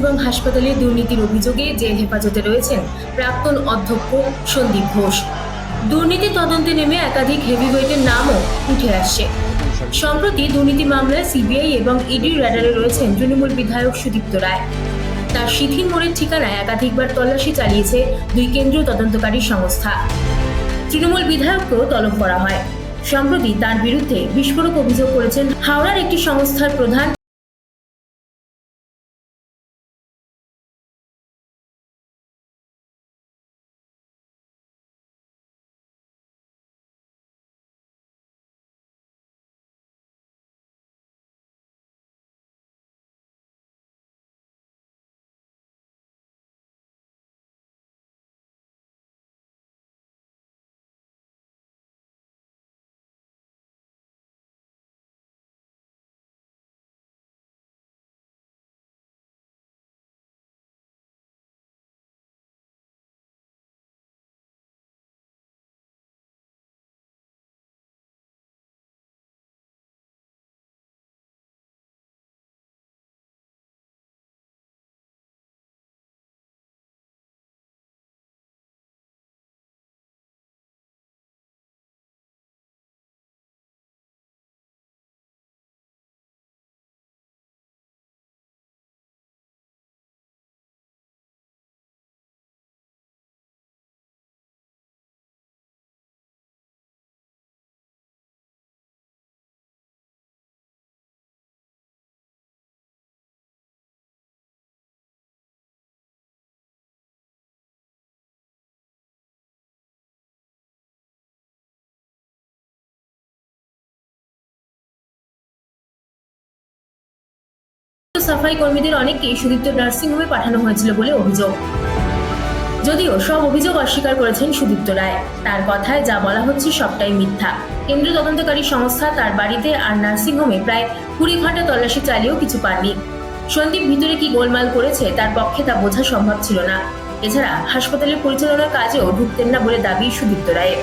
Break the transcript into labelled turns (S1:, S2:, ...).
S1: এবং হাসপাতালে দুর্নীতির অভিযোগে জেল হেফাজতে রয়েছেন প্রাক্তন অধ্যক্ষ সন্দীপ ঘোষ। দুর্নীতি তদন্তে নেমে একাধিক হেভিওয়েটের নামও উঠে আসছে। সম্প্রতি দুর্নীতি মামলায় সিবিআই এবং ইডির র্যাডারে রয়েছেন তৃণমূল বিধায়ক সুদীপ্ত রায়। তার শিথিল মোড়ের ঠিকানায় একাধিকবার তল্লাশি চালিয়েছে দুই কেন্দ্রীয় তদন্তকারী সংস্থা। তৃণমূল বিধায়ককেও তলব করা হয়। সম্প্রতি তার বিরুদ্ধে বিস্ফোরক অভিযোগ করেছেন হাওড়ার একটি সংস্থার প্রধান সাফাই কর্মীদের অনেককেই সুদীপ্ত নার্সিংহোমে পাঠানো হয়েছিল বলে অভিযোগ। যদিও সব অভিযোগ অস্বীকার করেছেন সুদীপ্ত রায়। তার কথায় যা বলা হচ্ছে সবটাই মিথ্যা। কেন্দ্রীয় তদন্তকারী সংস্থা তার বাড়িতে আর নার্সিংহোমে প্রায় কুড়ি ঘণ্টা তল্লাশি চালিয়েও কিছু পাননি। সন্দীপ ভিতরে কি গোলমাল করেছে তার পক্ষে তা বোঝা সম্ভব ছিল না। এছাড়া হাসপাতালের পরিচালনার কাজেও ঢুকতেন না বলে দাবি সুদীপ্ত রায়ের।